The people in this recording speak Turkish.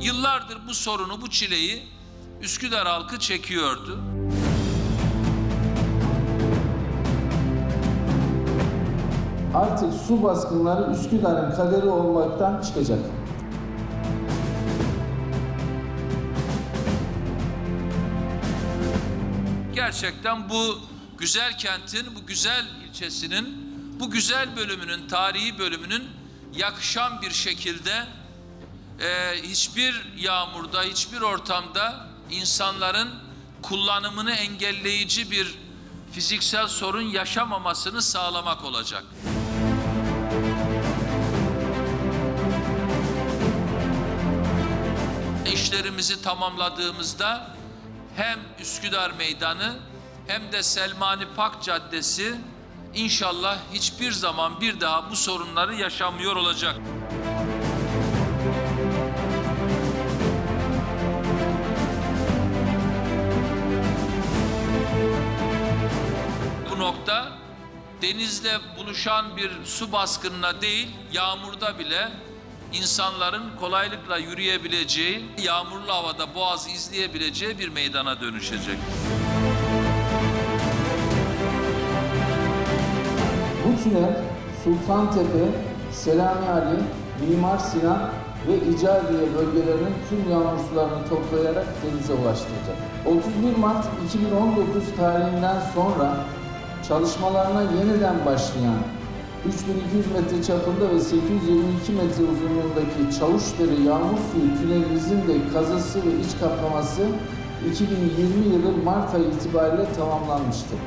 Yıllardır bu sorunu, bu çileyi Üsküdar halkı çekiyordu. Artık su baskınları Üsküdar'ın kaderi olmaktan çıkacak. Gerçekten bu güzel kentin, bu güzel ilçesinin, bu güzel bölümünün, tarihi bölümünün yakışan bir şekilde e, hiçbir yağmurda, hiçbir ortamda insanların kullanımını engelleyici bir fiziksel sorun yaşamamasını sağlamak olacak. İşlerimizi tamamladığımızda hem Üsküdar Meydanı hem de Selmani Pak Caddesi inşallah hiçbir zaman bir daha bu sorunları yaşamıyor olacak. Nokta denizle buluşan bir su baskınına değil, yağmurda bile insanların kolaylıkla yürüyebileceği, yağmurlu havada boğazı izleyebileceği bir meydana dönüşecek. Bu tünel Sultantepe, Selami Ali, Mimar Sinan ve İcadiye bölgelerinin tüm yağmur sularını toplayarak denize ulaştıracak. 31 Mart 2019 tarihinden sonra çalışmalarına yeniden başlayan 3200 metre çapında ve 822 metre uzunluğundaki Çavuşdere yağmur suyu tünelimizin de kazısı ve iç kaplaması 2020 yılı Mart ayı itibariyle tamamlanmıştır.